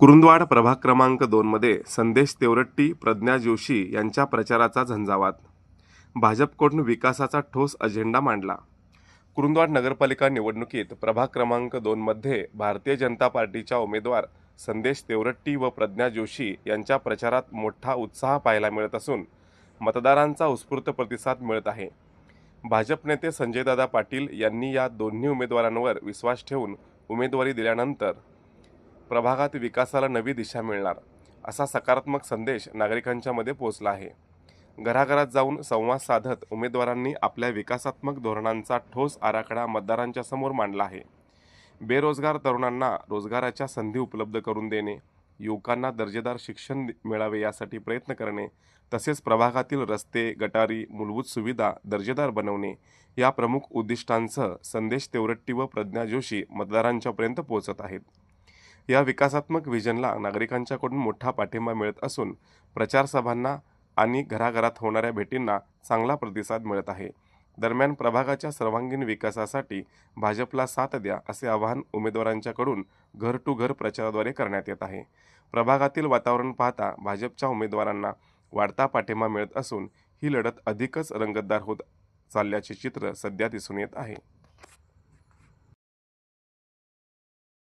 कुरुंदवाड प्रभाग क्रमांक दोनमध्ये संदेश तेवरट्टी प्रज्ञा जोशी यांच्या प्रचाराचा झंझावात. भाजपकडून विकासाचा ठोस अजेंडा मांडला. कुरुंदवाड नगरपालिका निवडणुकीत प्रभाग क्रमांक दोनमध्ये भारतीय जनता पार्टीच्या उमेदवार संदेश तेवरट्टी व प्रज्ञा जोशी यांच्या प्रचारात मोठा उत्साह पाहायला मिळत असून मतदारांचा उत्स्फूर्त प्रतिसाद मिळत आहे. भाजप नेते संजयदादा पाटील यांनी या दोन्ही उमेदवारांवर विश्वास ठेवून उमेदवारी दिल्यानंतर प्रभागात विकासाला नवी दिशा मिळणार असा सकारात्मक संदेश नागरिकांच्या मध्ये पोहोचला आहे. घराघरात जाऊन संवाद साधत उमेदवारांनी आपल्या विकासात्मक धोरणांचा ठोस आराखडा मतदारांच्या समोर मांडला आहे. बेरोजगार तरुणांना रोजगाराच्या संधी उपलब्ध करून देणे युवकांना दर्जेदार शिक्षण मिळावे यासाठी प्रयत्न करणे तसेच प्रभागातील रस्ते गटारी मूलभूत सुविधा दर्जेदार बनवणे या प्रमुख उद्दिष्टांसह संदेश तेवरट्टी व प्रज्ञा जोशी मतदारांच्यापर्यंत पोहोचत आहेत. या विकासात्मक विजनला नागरिकांच्याकडून मोठा पाठिंबा मिळत असून प्रचारसभांना आणि घराघरात होणाऱ्या भेटींना चांगला प्रतिसाद मिळत आहे. दरम्यान प्रभागाच्या सर्वांगीण विकासासाठी भाजपला साथ द्या असे आवाहन उमेदवारांच्याकडून घर टू घर प्रचाराद्वारे करण्यात येत आहे. प्रभागातील वातावरण पाहता भाजपच्या उमेदवारांना वाढता पाठिंबा मिळत असून ही लढत अधिकच रंगतदार होत चालल्याचे चित्र सध्या दिसून येत आहे.